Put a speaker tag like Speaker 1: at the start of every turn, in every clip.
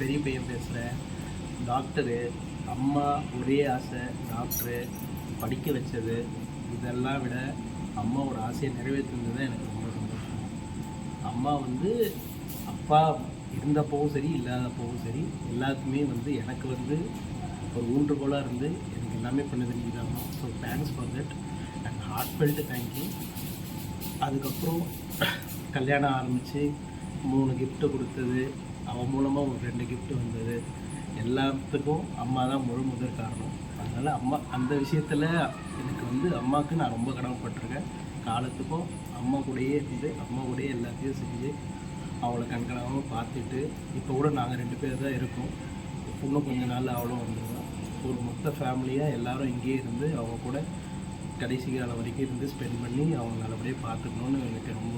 Speaker 1: பெரிய பையன் பேசுகிறேன் டாக்டரு அம்மா ஒரே ஆசை டாக்டரு படிக்க வச்சது. இதெல்லாம் விட அம்மாவோட ஆசையை நிறைவேற்றுனது தான் எனக்கு ரொம்ப சந்தோஷம். அம்மா வந்து அப்பா இருந்தப்பவும் சரி இல்லாதப்பவும் சரி எல்லாத்துக்குமே வந்து எனக்கு வந்து ஒரு ஊன்றுகோலாக இருந்து எனக்கு எல்லாமே பண்ணது நீங்கள் தான். So thanks for that and heartfelt thank you அதுக்கப்புறம் கல்யாணம் ஆரம்பித்து மூணு கிஃப்ட்டு கொடுத்தது. அவன் மூலமாக ஒரு ரெண்டு கிஃப்ட் வந்தது. எல்லாத்துக்கும் அம்மா தான் முழு முதல் காரணம். அதனால் அம்மா அந்த விஷயத்தில் எனக்கு வந்து அம்மாவுக்கு நான் ரொம்ப கடமைப்பட்டிருக்கேன். காலத்துக்கும் அம்மா கூடயே இருந்து அம்மா கூடயே எல்லாத்தையும் செஞ்சு அவளை கண்கணாமல் பார்த்துட்டு இப்போ கூட நாங்கள் ரெண்டு பேர் தான் இருக்கோம். இன்னும் கொஞ்ச நாள் அவளும் வந்துடுவோம் ஒரு மொத்த ஃபேமிலியாக எல்லாரும் இங்கேயே இருந்து அவங்க கூட கடைசி காலம் வரைக்கும் இருந்து ஸ்பெண்ட் பண்ணி அவங்க நல்லபடியாக பார்த்துக்கணுன்னு எனக்கு ரொம்ப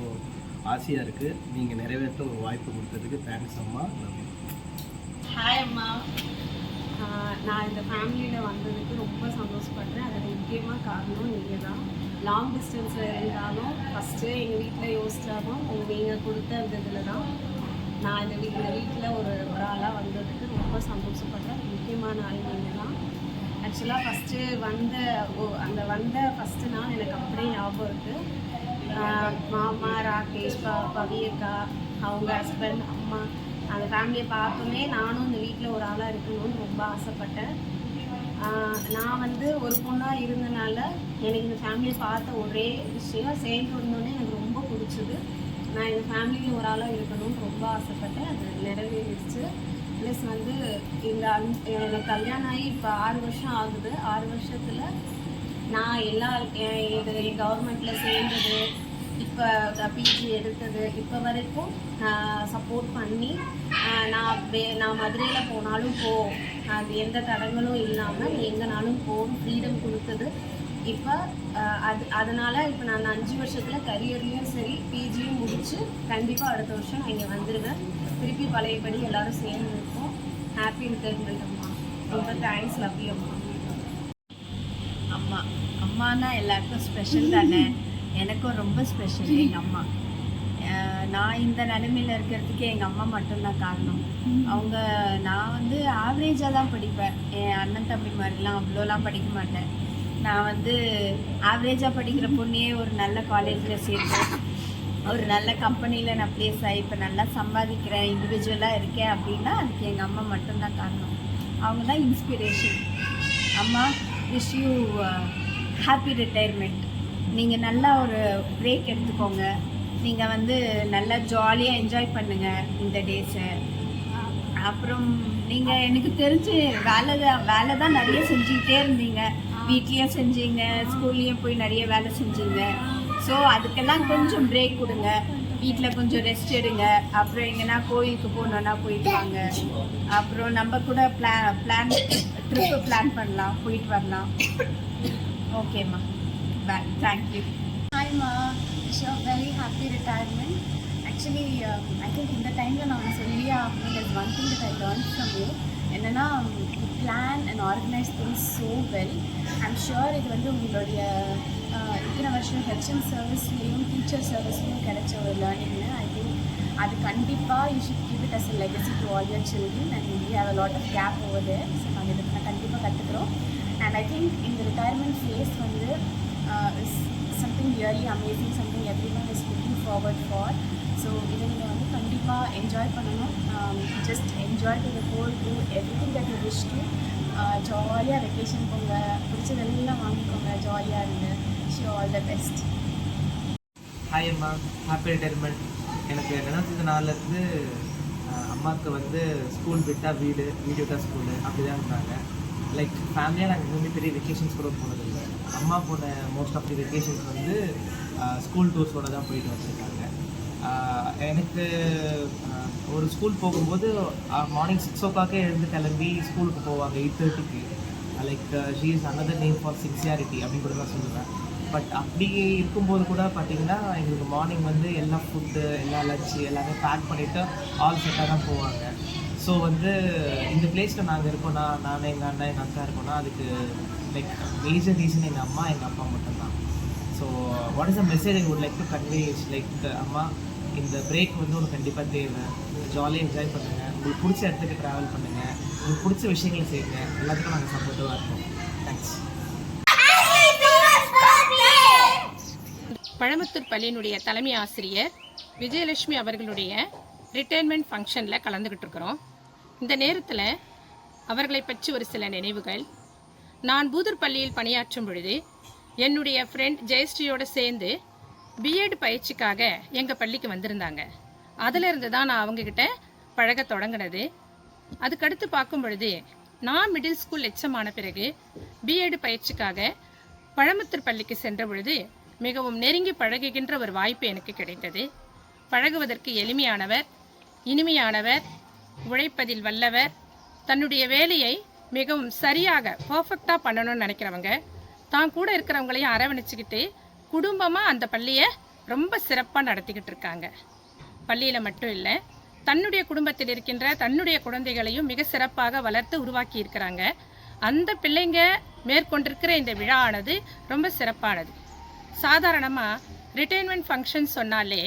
Speaker 1: ஆசையாக இருக்குது நீங்கள் நிறைவேற்ற ஒரு வாய்ப்பு கொடுத்ததுக்கு தேங்க்ஸ் அம்மா. நன்றி.
Speaker 2: ஹாய் அம்மா. நான் இந்த ஃபேமிலியில் வந்ததுக்கு ரொம்ப சந்தோஷப்படுறேன். அதில் முக்கியமாக காரணம் நீங்கள் தான் லாங் டிஸ்டன்ஸில் இருந்தாலும் ஃபஸ்ட்டு எங்கள் வீட்டில் யோசிச்சாலும் நீங்கள் கொடுத்த அந்த இதில் தான் நான் இந்த வீ இந்த வீட்டில் ஒரு ஒரு ஆளாக வந்ததுக்கு ரொம்ப சந்தோஷப்படுறேன். முக்கியமான ஆள் நீங்கள் தான் ஆக்சுவலாக ஃபஸ்ட்டு வந்த ஓ அந்த வந்த ஃபஸ்ட்டு நாள் எனக்கு அப்படியே ஞாபகம் இருக்குது மாமா ராகேஷ் ப பவியக்கா அவங்க ஹஸ்பண்ட் அம்மா அந்த ஃபேமிலியை பார்த்தோன்னே நானும் இந்த வீட்டில் ஒரு ஆளாக இருக்கணும்னு ரொம்ப ஆசைப்பட்டேன். நான் வந்து ஒரு பொண்ணாக இருந்தனால எனக்கு இந்த ஃபேமிலியை பார்த்த ஒரே விஷயம் சேர்ந்து இருந்தோடனே எனக்கு ரொம்ப பிடிச்சது. நான் இந்த ஃபேமிலியில் ஒரு ஆளாக இருக்கணும்னு ரொம்ப ஆசைப்பட்டேன். அது நிறைவேறிடுச்சு. ப்ளஸ் வந்து இந்த அஞ்- எனக்கு கல்யாணம் ஆகி இப்போ ஆறு வருஷம் ஆகுது. ஆறு வருஷத்தில் நான் எல்லா இது கவர்மெண்ட்டில் சேர்ந்தது இப்போ பிஜி எடுத்தது இப்போ வரைக்கும் சப்போர்ட் பண்ணி நான் வே நான் மதுரையில் போனாலும் போ அது எந்த தடங்களும் இல்லாமல் நீ எங்கேனாலும் போன்னு ஃப்ரீடம் கொடுத்தது. இப்போ அது அதனால் இப்போ நான் அஞ்சு வருஷத்தில் கரியர்லேயும் சரி பிஜியும் முடித்து கண்டிப்பாக அடுத்த வருஷம் நான் இங்கே வந்துடுவேன் திருப்பி பழையபடி எல்லாரும் சேர்ந்து இருக்கோம் ஹாப்பி ரிட்டைர்மெண்ட் அம்மா. ரொம்ப தேங்க்ஸ் லவ் அம்மா.
Speaker 3: அம்மானா எல்லாருக்கும் ஸ்பெஷல் தானே? எனக்கும் ரொம்ப ஸ்பெஷல் எங்கள் அம்மா. நான் இந்த நிலைமையில் இருக்கிறதுக்கு எங்கள் அம்மா மட்டும்தான் காரணம். அவங்க நான் வந்து ஆவரேஜாக தான் படிப்பேன். என் அண்ணன் தம்பி மாதிரிலாம் அவ்வளோலாம் படிக்க மாட்டேன். நான் வந்து ஆவரேஜாக படிக்கிற பொண்ணையே ஒரு நல்ல காலேஜில் சேர்த்தேன் ஒரு நல்ல கம்பெனியில் நான் ப்ளேஸ் ஆகி இப்போ நல்லா சம்பாதிக்கிறேன் இண்டிவிஜுவலாக இருக்கேன் அப்படின்னா அதுக்கு எங்கள் அம்மா மட்டும்தான் காரணம். அவங்க தான் இன்ஸ்பிரேஷன் அம்மா விஷ் யூ ஹாப்பி ரிட்டையர்மெண்ட் நீங்கள் நல்லா ஒரு பிரேக் எடுத்துக்கோங்க. நீங்கள் வந்து நல்லா ஜாலியாக என்ஜாய் பண்ணுங்கள் இந்த டேஸை அப்புறம் நீங்கள் எனக்கு தெரிஞ்சு வேலை தான் வேலை தான் நிறைய செஞ்சுக்கிட்டே இருந்தீங்க. வீட்லேயும் செஞ்சீங்க ஸ்கூல்லேயும் போய் நிறைய வேலை செஞ்சீங்க. ஸோ அதுக்கெல்லாம் கொஞ்சம் பிரேக் கொடுங்க. வீட்டில் கொஞ்சம் ரெஸ்ட் எடுங்க. அப்புறம் எங்கன்னா கோயிலுக்கு போகணுன்னா போயிட்டு வாங்க. அப்புறம் நம்ம கூட பிளான் பிளான் ட்ரிப்பு பிளான் பண்ணலாம் போயிட்டு வரலாம். ஓகேம்மா bye thank you
Speaker 4: ஹாய்மா wish you very happy retirement actually I think இந்த டைமில் நான் ஒன்று சொல்லியே ஆகணும் one thing that I learn from you என்னென்னா plan and organise things so well I'm sure இது வந்து உங்களுடைய இத்தனை வருஷம் ஹெச்எம் சர்வீஸ்லேயும் டீச்சர் சர்வீஸ்லேயும் கிடைச்ச ஒரு லேர்னிங்னு ஐ திங்க் அது கண்டிப்பாக you should give it as a legacy to all your children and we have a lot of gap over so நாங்கள் இதுக்கு நான் கண்டிப்பாக கற்றுக்குறோம் அண்ட் ஐ திங்க் இந்த ரிட்டையர்மெண்ட் ஃபேஸ் வந்து is something really amazing something everyone is looking forward for so இதை நீங்கள் வந்து கண்டிப்பாக என்ஜாய் பண்ணணும். Just enjoy to the whole do everything that you wish to ஜாலியாக வெக்கேஷன் போங்க. பிடிச்சதெல்லாம் வாங்கிக்கோங்க. ஜாலியாக இருங்க so all the best
Speaker 5: hi அம்மா. ஹாப்பி ரிட்டையர்மெண்ட் எனக்கு நினைச்சது நாள்லேருந்து அம்மாவுக்கு வந்து ஸ்கூல் விட்டால் வீடு வீடு விட்டால் ஸ்கூலு அப்படி தான் இருந்தாங்க லைக் ஃபேமிலியாக நாங்கள் எதுவுமே பெரிய வெக்கேஷன்ஸ் கூட போனதில்லை அம்மா போன மோஸ்ட் ஆஃப் தி வெக்கேஷன்ஸ் வந்து ஸ்கூல் டூர்ஸோடு தான் போயிட்டு வச்சுருக்காங்க எனக்கு ஒரு ஸ்கூல் போகும்போது மார்னிங் சிக்ஸ் ஓ கிளாக்கே எழுந்து கிளம்பி ஸ்கூலுக்கு போவாங்க எயிட் தேர்ட்டிக்கு like she is another name for sincerity அப்படின்னு கூட தான் சொல்லுவேன். பட் அப்படி இருக்கும்போது கூட பார்த்தீங்கன்னா எங்களுக்கு மார்னிங் வந்து எல்லா ஃபுட்டு எல்லா லஞ்சு எல்லாமே பேக் பண்ணிவிட்டு ஆல் செட்டாக தான் போவாங்க. ஸோ வந்து இந்த பிளேஸில் நாங்கள் இருக்கோம்னா நான் எங்கள் அண்ணன் எங்கள் அக்கா இருக்கோம்னா அதுக்கு லைக் மேஜர் ரீசன் எங்கள் அம்மா எங்கள் அப்பா மட்டும்தான். So what is a message I would like to convey is like அம்மா இந்த பிரேக் வந்து உங்களுக்கு கண்டிப்பாக தேவை. ஜாலியாக என்ஜாய் பண்ணுங்கள் உங்களுக்கு பிடிச்ச இடத்துக்கு ட்ராவல் பண்ணுங்கள் உங்களுக்கு பிடிச்ச விஷயங்களை செய்யுங்க. எல்லாத்துக்கும் நாங்கள் சப்போர்ட்டிவாக இருக்கோம் தேங்க்ஸ்
Speaker 6: பழமுத்தூர் பள்ளியினுடைய தலைமை ஆசிரியர் விஜயலட்சுமி அவர்களுடைய ரிட்டைர்மெண்ட் ஃபங்க்ஷனில் கலந்துக்கிட்டு இருக்கிறோம். இந்த நேரத்தில் அவர்களை பற்றி ஒரு சில நினைவுகள். நான் பூதூர் பள்ளியில் பணியாற்றும் பொழுது என்னுடைய ஃப்ரெண்ட் ஜெயஸ்ரீயோடு சேர்ந்து பிஎட் பயிற்சிக்காக எங்கள் பள்ளிக்கு வந்திருந்தாங்க. அதிலிருந்து தான் நான் அவங்கக்கிட்ட பழக தொடங்கினது. அதுக்கடுத்து பார்க்கும் பொழுது நான் மிடில் ஸ்கூல் எச்சமான பிறகு பிஎட் பயிற்சிக்காக பழமுத்தூர் பள்ளிக்கு சென்ற பொழுது மிகவும் நெருங்கி பழகுகின்ற ஒரு வாய்ப்பு எனக்கு கிடைத்தது. பழகுவதற்கு எளிமையானவர் இனிமையானவர் உழைப்பதில் வல்லவர். தன்னுடைய வேலையை மிகவும் சரியாக பர்ஃபெக்டாக பண்ணணும்னு நினைக்கிறவங்க தான் கூட இருக்கிறவங்களையும் அரவணைச்சிக்கிட்டு குடும்பமாக அந்த பள்ளியை ரொம்ப சிறப்பாக நடத்திக்கிட்டு இருக்காங்க. பள்ளியில் மட்டும் இல்லை தன்னுடைய குடும்பத்தில் இருக்கின்ற தன்னுடைய குழந்தைகளையும் மிக சிறப்பாக வளர்த்து உருவாக்கி இருக்கிறாங்க. அந்த பிள்ளைங்க மேற்கொண்டிருக்கிற இந்த விழாவானது ரொம்ப சிறப்பானது. சாதாரணமாக ரிட்டைர்மெண்ட் ஃபங்க்ஷன் சொன்னாலே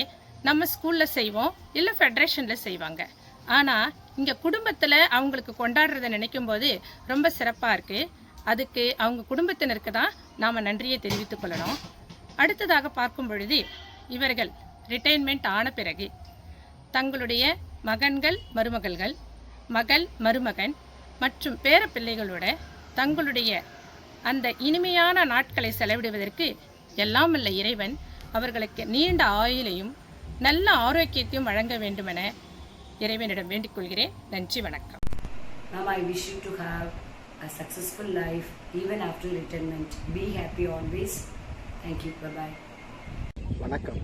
Speaker 6: நம்ம ஸ்கூலில் செய்வோம் இல்லை ஃபெடரேஷனில் செய்வாங்க. ஆனால் இங்கே குடும்பத்தில் அவங்களுக்கு கொண்டாடுறதை நினைக்கும் போது ரொம்ப சிறப்பாக இருக்குது அதுக்கு அவங்க குடும்பத்தினருக்கு தான் நாம் நன்றியை தெரிவித்துக் கொள்ளணும். அடுத்ததாக பார்க்கும் பொழுது இவர்கள் ரிட்டைர்மெண்ட் ஆன பிறகு தங்களுடைய மகன்கள் மருமகள்கள் மகள் மருமகன் மற்றும் பேரப்பிள்ளைகளோட தங்களுடைய அந்த இனிமையான நாட்களை செலவிடுவதற்கு எல்லாம் வல்ல இறைவன் அவர்களுக்கு நீண்ட ஆயுளையும் நல்ல ஆரோக்கியத்தையும் வழங்க வேண்டுமென இறைவனிடம் வேண்டிக் கொள்கிறேன் நன்றி வணக்கம்
Speaker 7: wish you to have a successful life even after retirement. Be happy always. Thank you. Bye bye.
Speaker 8: வணக்கம்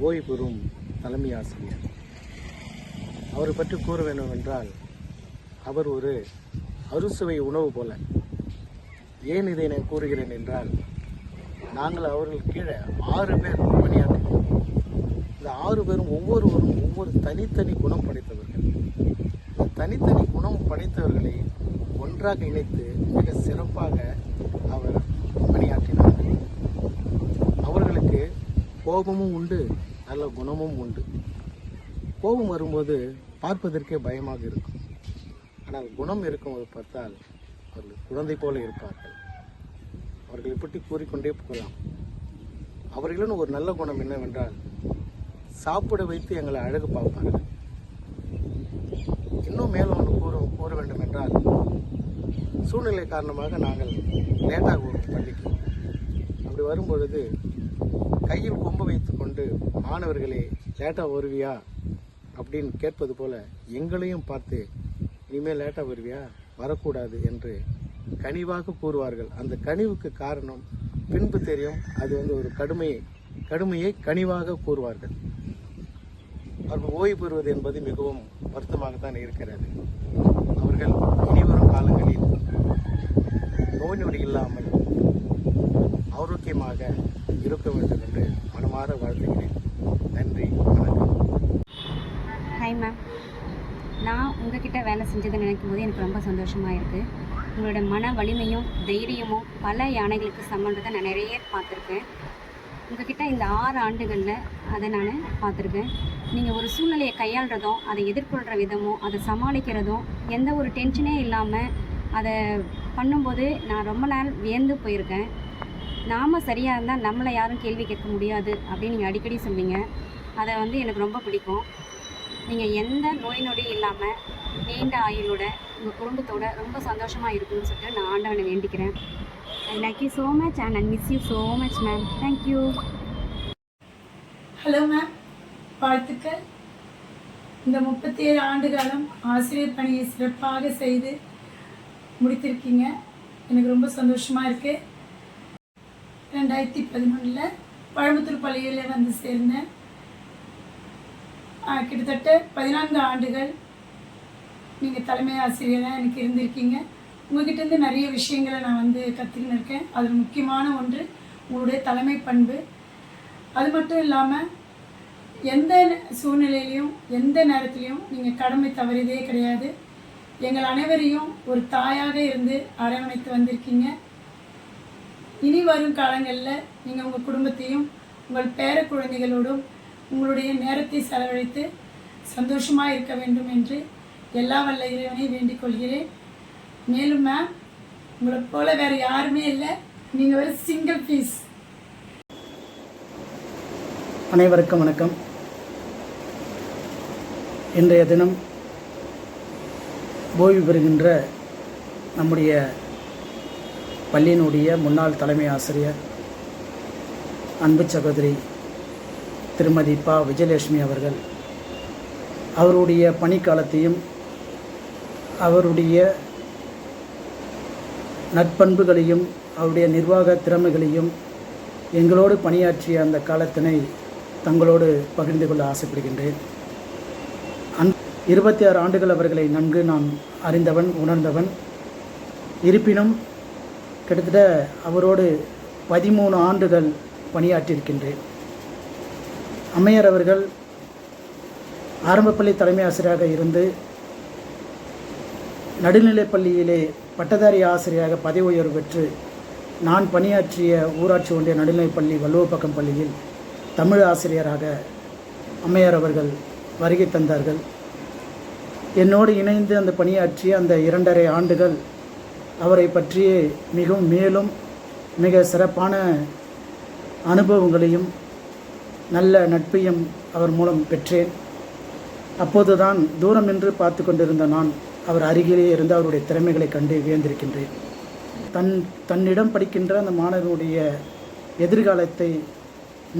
Speaker 8: ஓய்வு பெறும் தலைமை ஆசிரியர் அவரை பற்றி கூற வேண்டும் என்றால் அவர் ஒரு அறுசுவை உணவு போல ஏன் இதை நான் கூறுகிறேன் என்றால் நாங்கள் அவர்கள் கீழே ஆறு பேர் பணியாற்றினோம் இந்த ஆறு பேரும் ஒவ்வொருவரும் ஒவ்வொரு தனித்தனி குணம் படைத்தவர்கள். இந்த தனித்தனி குணம் படைத்தவர்களை ஒன்றாக இணைத்து மிக சிறப்பாக அவர் பணியாற்றினார். அவர்களுக்கு கோபமும் உண்டு நல்ல குணமும் உண்டு. கோபம் வரும்போது பார்ப்பதற்கே பயமாக இருக்கும். ஆனால் குணம் இருக்கும்போது பார்த்தால் அவர்கள் குழந்தை போல இருப்பார்கள். அவர்களை பற்றி கூறிக்கொண்டே போகலாம். அவர்களின் ஒரு நல்ல குணம் என்னவென்றால் சாப்பிட வைத்து எங்களை அழகு பார்ப்பார்கள். இன்னும் மேலும் ஒன்று கூற கூற வேண்டும் என்றால் சூழ்நிலை காரணமாக நாங்கள் லேட்டாக வரும் பள்ளிக்கு. அப்படி வரும்பொழுது கையில் கொம்பு வைத்துக்கொண்டு மாணவர்களே லேட்டாக வருவியா? அப்படின்னு கேட்பது போல எங்களையும் பார்த்து இனிமேல் லேட்டாக வருவியா? வரக்கூடாது என்று கனிவாக கூறுவார்கள். அந்த கனிவுக்கு காரணம் பின்பு தெரியும் அது வந்து ஒரு கடுமையை கடுமையை கனிவாக கூறுவார்கள். அவர்கள் ஓய்வு பெறுவது என்பது மிகவும் வருத்தமாகத்தான் இருக்கிறது. அவர்கள் இனிவரும் காலங்களில் நோய் நொடி இல்லாமல் ஆரோக்கியமாக இருக்க வேண்டும் என்று மனமாற வாழ்த்துகிறேன். நன்றி வணக்கம்.
Speaker 9: ஹாய் மேம் நான் உங்ககிட்ட வேலை செஞ்சதை நினைக்கும் போது எனக்கு ரொம்ப சந்தோஷமாக இருக்குது உங்களோட மன வலிமையும் தைரியமும் பல யானைகளுக்கு சமன்றதை நான் நிறைய பார்த்துருக்கேன். உங்ககிட்ட இந்த ஆறு ஆண்டுகளில் அதை நான் பார்த்துருக்கேன். நீங்கள் ஒரு சூழ்நிலையை கையாளுறதும் அதை எதிர்கொள்கிற விதமும் அதை சமாளிக்கிறதும் எந்த ஒரு டென்ஷனே இல்லாமல் அதை பண்ணும்போது நான் ரொம்ப நாள் வியந்து போயிருக்கேன். நாம் சரியாக இருந்தால் நம்மளை யாரும் கேள்வி கேட்க முடியாது அப்படின்னு நீங்கள் அடிக்கடி சொல்வீங்க. அதை வந்து எனக்கு ரொம்ப பிடிக்கும். நீங்கள் எந்த நோய் நொடி இல்லாமல் நீண்ட ஆயுளோட உங்கள் குடும்பத்தோட ரொம்ப சந்தோஷமாக இருக்குன்னு சொல்லிட்டு நான் ஆண்டவனை வேண்டிக்கிறேன். I like you so much and I miss you so much ma'am thank you
Speaker 10: hello ma'am வாழ்த்துக்கள். இந்த முப்பத்தி ஏழு ஆண்டு காலம் ஆசிரியர் பணியை சிறப்பாக செய்து முடித்திருக்கீங்க. எனக்கு ரொம்ப சந்தோஷமாக இருக்குது ரெண்டாயிரத்தி பதினொன்றில் பழமுத்தூர் பள்ளியில் வந்து சேர்ந்தேன் கிட்டத்தட்ட பதினான்கு ஆண்டுகள் நீங்கள் தலைமை ஆசிரியராக எனக்கு இருந்திருக்கீங்க. உங்ககிட்டேருந்து நிறைய விஷயங்களை நான் வந்து கற்றுக்கின்னு இருக்கேன். அதில் முக்கியமான ஒன்று உங்களுடைய தலைமை பண்பு. அது மட்டும் இல்லாமல் எந்த சூழ்நிலையிலையும் எந்த நேரத்துலையும் நீங்கள் கடமை தவறியதே கிடையாது. எங்கள் அனைவரையும் ஒரு தாயாக இருந்து அரவணைத்து வந்திருக்கீங்க. இனி வரும் காலங்களில் நீங்கள் உங்கள் குடும்பத்தையும் உங்கள் பேர குழந்தைகளோடும் உங்களுடைய நேரத்தை செலவழித்து சந்தோஷமாக இருக்க வேண்டும் என்று எல்லா வல்ல இறைவனை வேண்டிக் கொள்கிறேன். மேலும் மேம் உங்களை போல் வேறு யாருமே இல்லை. நீங்கள் ஒரு சிங்கிள் பீஸ்
Speaker 11: அனைவருக்கும் வணக்கம். இன்றைய தினம் ஓய்வு பெறுகின்ற நம்முடைய பள்ளியினுடைய முன்னாள் தலைமை ஆசிரியர் அன்பு சகோதரி திருமதி பா. விஜயலட்சுமி அவர்கள். அவருடைய பணிக்காலத்தையும் அவருடைய நற்பண்புகளையும் அவருடைய நிர்வாக திறமைகளையும் எங்களோடு பணியாற்றிய அந்த காலத்தினை தங்களோடு பகிர்ந்து கொள்ள ஆசைப்படுகின்றேன். இருபத்தி ஆறு ஆண்டுகள் அவர்களை நன்கு நான் அறிந்தவன் உணர்ந்தவன். இருப்பினும் கிட்டத்தட்ட அவரோடு பதிமூணு ஆண்டுகள் பணியாற்றியிருக்கின்றேன். அம்மையார் அவர்கள் ஆரம்பப்பள்ளி தலைமை ஆசிரியராக இருந்து நடுநிலைப் பள்ளியிலே பட்டதாரி ஆசிரியராக பதவி உயர்வு பெற்று நான் பணியாற்றிய ஊராட்சி ஒன்றிய நடுநிலைப்பள்ளி வள்ளுவப்பக்கம் பள்ளியில் தமிழ் ஆசிரியராக அம்மையார் அவர்கள் வருகை தந்தார்கள். என்னோடு இணைந்து அந்த பணியாற்றிய அந்த இரண்டரை ஆண்டுகள் அவரை பற்றி மிகவும் மேலும் மிக சிறப்பான அனுபவங்களையும் நல்ல நட்பையும் அவர் மூலம் பெற்றேன். அப்போதுதான் தூரம் என்று பார்த்து கொண்டிருந்த நான் அவர் அருகிலே இருந்து அவருடைய திறமைகளை கண்டு வியந்திருக்கின்றேன். தன் தன்னிடம் படிக்கின்ற அந்த மாணவனுடைய எதிர்காலத்தை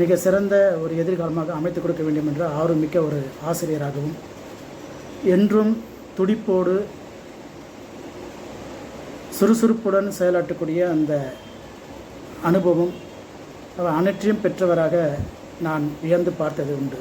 Speaker 11: மிக சிறந்த ஒரு எதிர்காலமாக அமைத்து கொடுக்க வேண்டும் என்ற ஆர்வமிக்க ஒரு ஆசிரியராகவும் என்றும் துடிப்போடு சுறுசுறுப்புடன் செயலாற்றக்கூடிய அந்த அனுபவம் அவர் அனைத்தையும் பெற்றவராக நான் வியந்து பார்த்தது உண்டு.